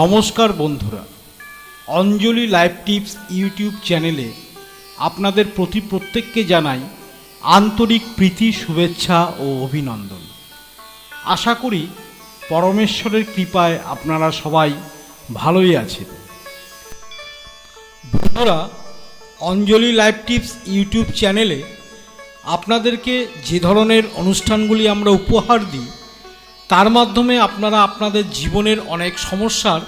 নমস্কার বন্ধুরা। অঞ্জলি live tips YouTube চ্যানেলে আপনাদের প্রতি প্রত্যেককে জানাই আন্তরিক প্রীতি, শুভেচ্ছা ও অভিনন্দন। আশা করি পরমেশ্বরের কৃপায় আপনারা সবাই ভালোই আছেন। বন্ধুরা, অঞ্জলি লাইভ টিপস ইউটিউব চ্যানেলে আপনাদেরকে যে ধরনের অনুষ্ঠানগুলি আমরা উপহার দিই তার মাধ্যমে আপনারা আপনাদের জীবনের অনেক সমস্যার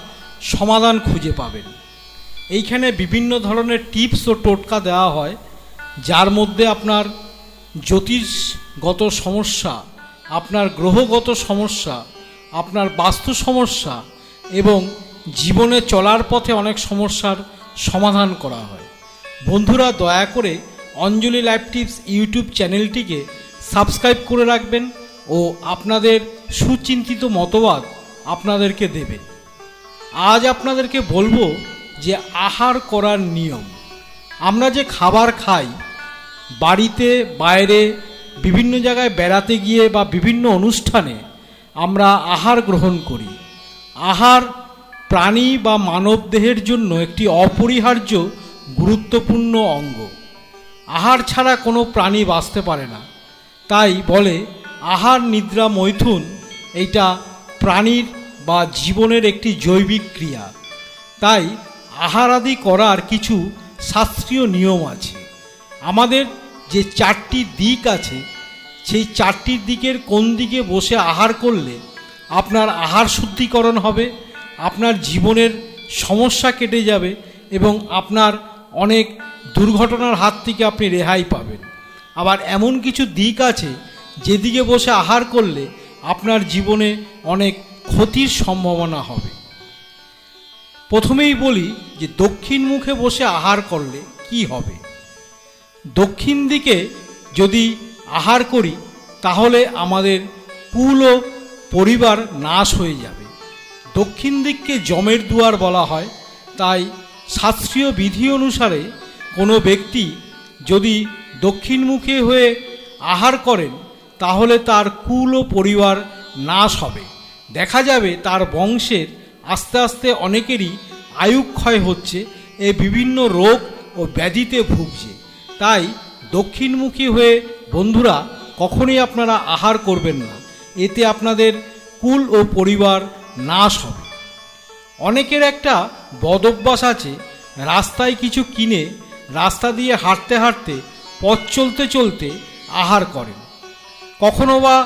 সমাধান খুঁজে পাবেন। এইখানে বিভিন্ন ধরনের টিপস ও টোটকা দেওয়া হয়, যার মধ্যে আপনার জ্যোতিষগত সমস্যা, আপনার গ্রহগত সমস্যা, আপনার বাস্তু সমস্যা এবং জীবনে চলার পথে অনেক সমস্যার সমাধান করা হয়। বন্ধুরা, দয়া করে অঞ্জলি লাইভ টিপস ইউটিউব চ্যানেলটিকে সাবস্ক্রাইব করে রাখবেন ও আপনাদের সুচিন্তিত মতবাদ আপনাদেরকে দেবে। আজ আপনাদেরকে বলব যে আহার করার নিয়ম। আমরা যে খাবার খাই, বাড়িতে, বাইরে, বিভিন্ন জায়গায় বেড়াতে গিয়ে বা বিভিন্ন অনুষ্ঠানে আমরা আহার গ্রহণ করি। আহার প্রাণী বা মানব দেহের জন্য একটি অপরিহার্য, গুরুত্বপূর্ণ অঙ্গ। আহার ছাড়া কোনো প্রাণী বাঁচতে পারে না। তাই বলে, আহার নিদ্রা মৈথুন এইটা প্রাণীর বা জীবনের একটি জৈবিক ক্রিয়া। তাই আহার আদি করার কিছু শাস্ত্রীয় নিয়ম আছে। আমাদের যে চারটি দিক আছে, সেই চারটির দিকের কোন দিকে বসে আহার করলে আপনার আহার শুদ্ধিকরণ হবে, আপনার জীবনের সমস্যা কেটে যাবে এবং আপনার অনেক দুর্ঘটনার হাত থেকে আপনি রেহাই পাবেন। আবার এমন কিছু দিক আছে, যেদিকে বসে আহার করলে আপনার জীবনে অনেক ক্ষতির সম্ভাবনা হবে। প্রথমেই বলি যে দক্ষিণ মুখে বসে আহার করলে কি হবে? দক্ষিণ দিকে যদি আহার করি, তাহলে আমাদের কুল ও পরিবার নাশ হয়ে যাবে। দক্ষিণ দিককে জমের দুয়ার বলা হয়, তাই শাস্ত্রীয় বিধি অনুসারে কোনো ব্যক্তি যদি দক্ষিণমুখী হয়ে আহার করেন তাহলে তার কুল ও পরিবার নাশ হবে। দেখা যাবে তার বংশের আস্তে আস্তে অনেকেরই আয়ুক্ষয় হচ্ছে, এ বিভিন্ন রোগ ও ব্যাধিতে ভুগছে। তাই দক্ষিণমুখী হয়ে বন্ধুরা, কখনোই আপনারা আহার করবেন না। এতে আপনাদের কুল ও পরিবার নাশ হবে। অনেকের একটা বদভ্যাস আছে, রাস্তায় কিছু কিনে রাস্তা দিয়ে হাঁটতে হাঁটতে, পথ চলতে চলতে আহার করেন। কখনো বা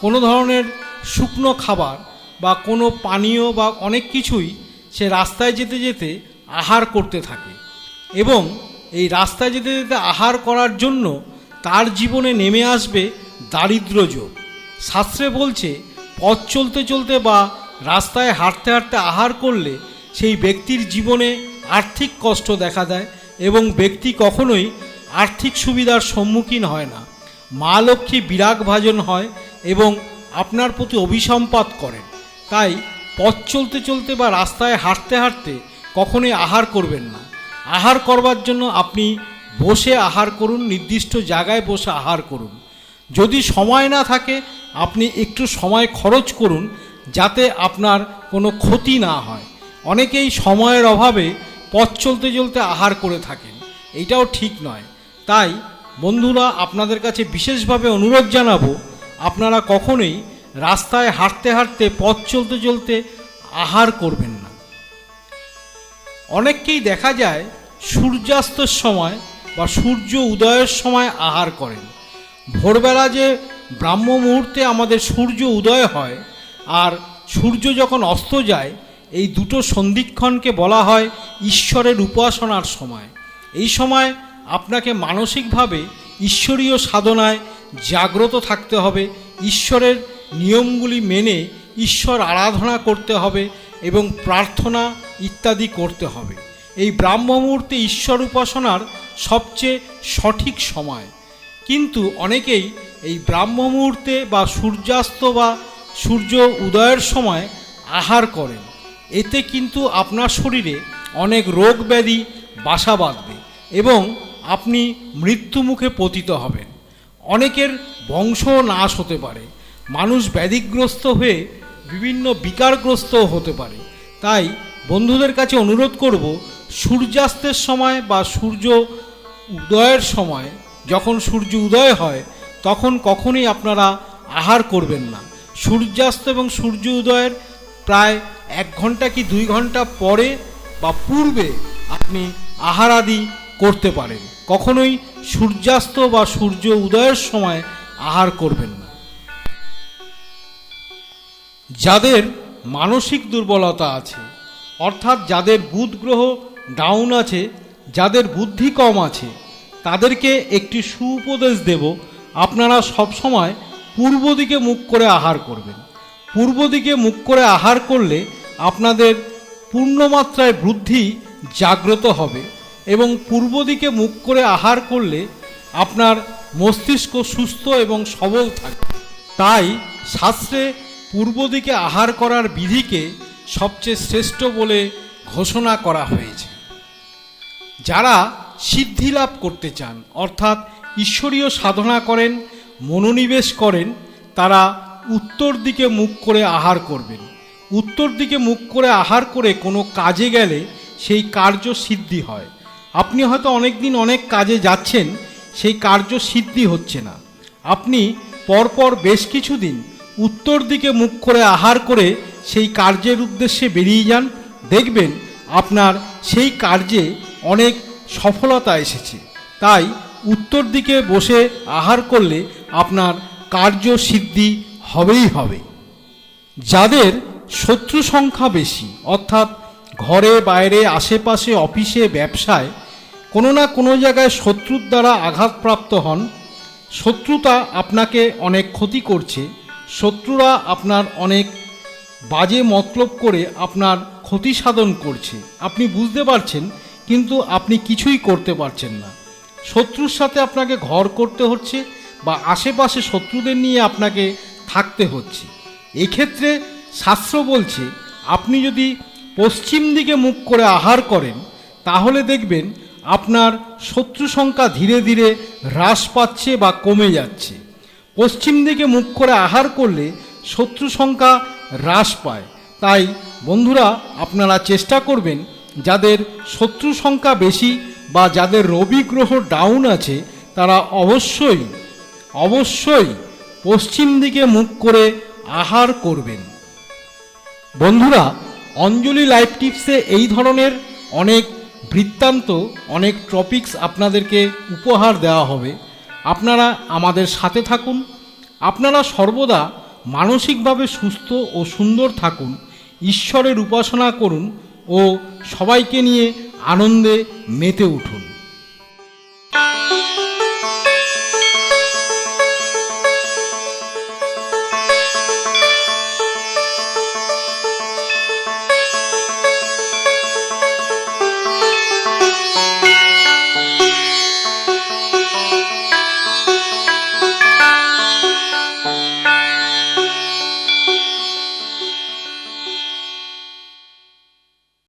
কোনো ধরনের শুকনো খাবার বা কোনো পানীয় বা অনেক কিছুই সে রাস্তায় যেতে যেতে আহার করতে থাকে এবং এই রাস্তায় যেতে যেতে আহার করার জন্য তার জীবনে নেমে আসবে দারিদ্র যোগ। শাস্ত্রে বলছে, পথ চলতে চলতে বা রাস্তায় হাঁটতে হাঁটতে আহার করলে সেই ব্যক্তির জীবনে আর্থিক কষ্ট দেখা দেয় এবং ব্যক্তি কখনোই আর্থিক সুবিধার সম্মুখীন হয় না। মা লক্ষ্মী বিরাগ ভাজন হয় এবং আপনার প্রতি অভিসম্পাত করেন। তাই পথ চলতে চলতে বা রাস্তায় হাঁটতে হাঁটতে কখনোই আহার করবেন না। আহার করবার জন্য আপনি বসে আহার করুন, নির্দিষ্ট জায়গায় বসে আহার করুন। যদি সময় না থাকে, আপনি একটু সময় খরচ করুন যাতে আপনার কোনো ক্ষতি না হয়। অনেকেই সময়ের অভাবে পথ চলতে চলতে আহার করে থাকেন। এটাও ঠিক নয়। তাই বন্ধুরা, আপনাদের কাছে বিশেষভাবে অনুরোধ জানাব, আপনারা কখনোই রাস্তায় হাঁটতে হাঁটতে, পথ চলতে চলতে আহার করবেন না। অনেককেই দেখা যায়, সূর্যাস্তের সময় বা সূর্য উদয়ের সময় আহার করেন। ভোরবেলা যে ব্রাহ্ম মুহূর্তে আমাদের সূর্য উদয় হয়, আর সূর্য যখন অস্ত যায়, এই দুটো সন্ধিক্ষণকে বলা হয় ঈশ্বরের উপাসনার সময়। এই সময় আপনাকে মানসিকভাবে ঈশ্বরীয় সাধনায় জাগ্রত থাকতে হবে, ঈশ্বরের নিয়মগুলি মেনে ঈশ্বর আরাধনা করতে হবে এবং প্রার্থনা ইত্যাদি করতে হবে। এই ব্রাহ্ম মুহূর্তে ঈশ্বর উপাসনার সবচেয়ে সঠিক সময়। কিন্তু অনেকেই এই ব্রাহ্ম মুহূর্তে বা সূর্যাস্ত বা সূর্য উদয়ের সময় আহার করেন। এতে কিন্তু আপনার শরীরে অনেক রোগ ব্যাধি, বাসা বাঁধবে এবং আপনি মৃত্যুমুখে পতিত হবেন। অনেকের বংশ নাশ হতে পারে। মানুষ ব্যাধিগ্রস্ত হয়ে বিভিন্ন বিকারগ্রস্ত হতে পারে। তাই বন্ধুদের কাছে অনুরোধ করব, সূর্যাস্তের সময় বা সূর্য উদয়ের সময়, যখন সূর্য উদয় হয়, তখন কখনোই আপনারা আহার করবেন না। সূর্যাস্ত এবং সূর্য উদয়ের প্রায় এক ঘণ্টা কি দুই ঘণ্টা পরে বা পূর্বে আপনি আহার আদি করতে পারেন। কখনোই সূর্যাস্ত বা সূর্য উদয়ের সময় আহার করবেন না। যাদের মানসিক দুর্বলতা আছে, অর্থাৎ যাদের বুধ গ্রহ ডাউন আছে, যাদের বুদ্ধি কম আছে, তাদেরকে একটি সুউপদেশ দেব, আপনারা সবসময় পূর্ব দিকে মুখ করে আহার করবেন। পূর্ব দিকে মুখ করে আহার করলে আপনাদের পূর্ণমাত্রায় বুদ্ধি জাগ্রত হবে। এবং পূর্ব দিকে মুখ করে আহার করলে আপনার মস্তিষ্ক সুস্থ এবং সবল থাকবে তাই শাস্ত্রে পূর্ব দিকে আহার করার বিধিকে সবচেয়ে শ্রেষ্ঠ বলে ঘোষণা করা হয়েছে। যারা সিদ্ধি লাভ করতে চান, অর্থাৎ ঈশ্বরীয় সাধনা করেন, মনোনিবেশ করেন, তারা উত্তর দিকে মুখ করে আহার করবেন। উত্তর দিকে মুখ করে আহার করে কোনো কাজে গেলে সেই কার্য সিদ্ধি হয়। আপনি হয়তো অনেক দিন অনেক কাজে যাচ্ছেন, সেই কার্য সিদ্ধি হচ্ছে না। আপনি পরপর বেশ কিছুদিন উত্তর দিকে মুখ করে আহার করে সেই কার্যের উদ্দেশ্যে বেরিয়ে যান, দেখবেন আপনার সেই কার্যে অনেক সফলতা এসেছে। তাই উত্তর দিকে বসে আহার করলে আপনার কার্য সিদ্ধি হবেই হবে। যাদের শত্রু সংখ্যা বেশি, অর্থাৎ ঘরে বাইরে আশেপাশে অফিসে ব্যবসায় কোনো না কোনো জায়গায় শত্রুর দ্বারা আঘাতপ্রাপ্ত হন। শত্রুতা আপনাকে অনেক ক্ষতি করছে। শত্রুরা আপনার অনেক বাজে মতলব করে আপনার ক্ষতি সাধন করছে। আপনি বুঝতে পারছেন, কিন্তু আপনি কিছুই করতে পারছেন না। শত্রুর সাথে আপনাকে ঘর করতে হচ্ছে বা আশেপাশে শত্রুদের নিয়ে আপনাকে থাকতে হচ্ছে। এক্ষেত্রে শাস্ত্র বলছে, আপনি যদি পশ্চিম দিকে মুখ করে আহার করেন, তাহলে দেখবেন আপনার শত্রু সংখ্যা ধীরে ধীরে হ্রাস পাচ্ছে বা কমে যাচ্ছে। পশ্চিম দিকে মুখ করে আহার করলে শত্রু সংখ্যা হ্রাস পায়। তাই, বন্ধুরা, আপনারা চেষ্টা করবেন যাদের শত্রু সংখ্যা বেশি বা যাদের রবি গ্রহ ডাউন আছে, তারা অবশ্যই অবশ্যই পশ্চিম দিকে মুখ করে আহার করবেন। বন্ধুরা, অঞ্জলি লাইফ টিপসে এই ধরনের অনেক বৃত্তান্ত অনেক টপিকস আপনাদেরকে উপহার দেওয়া হবে। আপনারা আমাদের সাথে থাকুন। আপনারা সর্বদা মানসিকভাবে সুস্থ ও সুন্দর থাকুন। ঈশ্বরের উপাসনা করুন ও সবাইকে নিয়ে আনন্দে মেতে উঠুন।